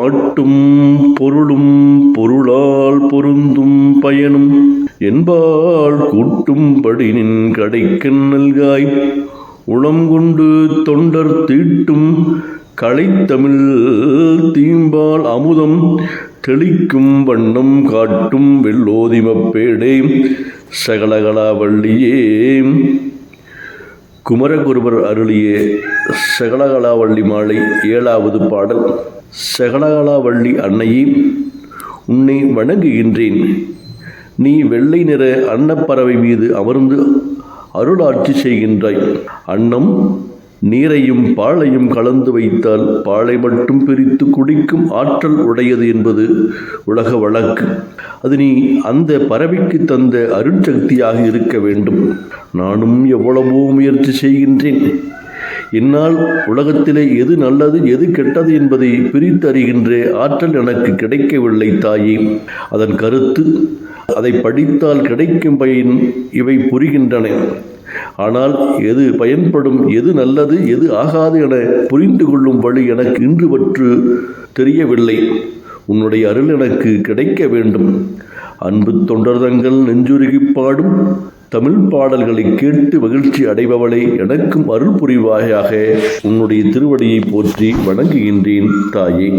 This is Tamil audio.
பாட்டும் பொருளும் பொருளால் பொருந்தும் பயனும். என்பால் கூட்டும்படி நின் கடைக்கண் நல்காய். உளம் கொண்டு தொண்டர் தீட்டும் கலைத்தமிழ் தீம்பால் அமுதம். தெளிக்கும் வண்ணம் காட்டும் வெள்ளோதிமப்பேடே சகலகலாவள்ளியே குமரகுருபர் அருளிய சகலகலாவள்ளி மாலை ஏழாவது பாடல் சகலகலாவள்ளி அன்னையே உன்னை வணங்குகின்றேன். நீ வெள்ளை நிற அன்னப்பறவை மீது அமர்ந்து அருளாட்சி செய்கின்றாய். அன்னம் நீரையும் பாலையும் கலந்து வைத்தால் பாலை மட்டும் பிரித்து குடிக்கும் ஆற்றல் உடையது என்பது உலக வழக்கு. அது நீ அந்த பறவைக்கு தந்த அருட்சக்தியாக இருக்க வேண்டும். நானும் எவ்வளவோ முயற்சி செய்கின்றேன். என்னால் உலகத்திலே எது நல்லது எது கெட்டது என்பதை பிரித்தறிகின்ற ஆற்றல் எனக்கு கிடைக்கவில்லை தாயே. அதன் கருத்து அதை படித்தால் கிடைக்கும் பயன் இவை புரிகின்றன. ஆனால் எது பயன்படும் எது நல்லது எது ஆகாது என புரிந்து கொள்ளும் வழி எனக்கு இன்று பற்று தெரியவில்லை. உன்னுடைய அருள் எனக்கு கிடைக்க வேண்டும். அன்பு தொண்டர்தங்கள் நெஞ்சுருகி பாடும் தமிழ் பாடல்களை கேட்டு மகிழ்ச்சி அடைபவளை எனக்கும் அருள் புரிவாயாக. உன்னுடைய திருவடியை போற்றி வணங்குகின்றேன் தாயே.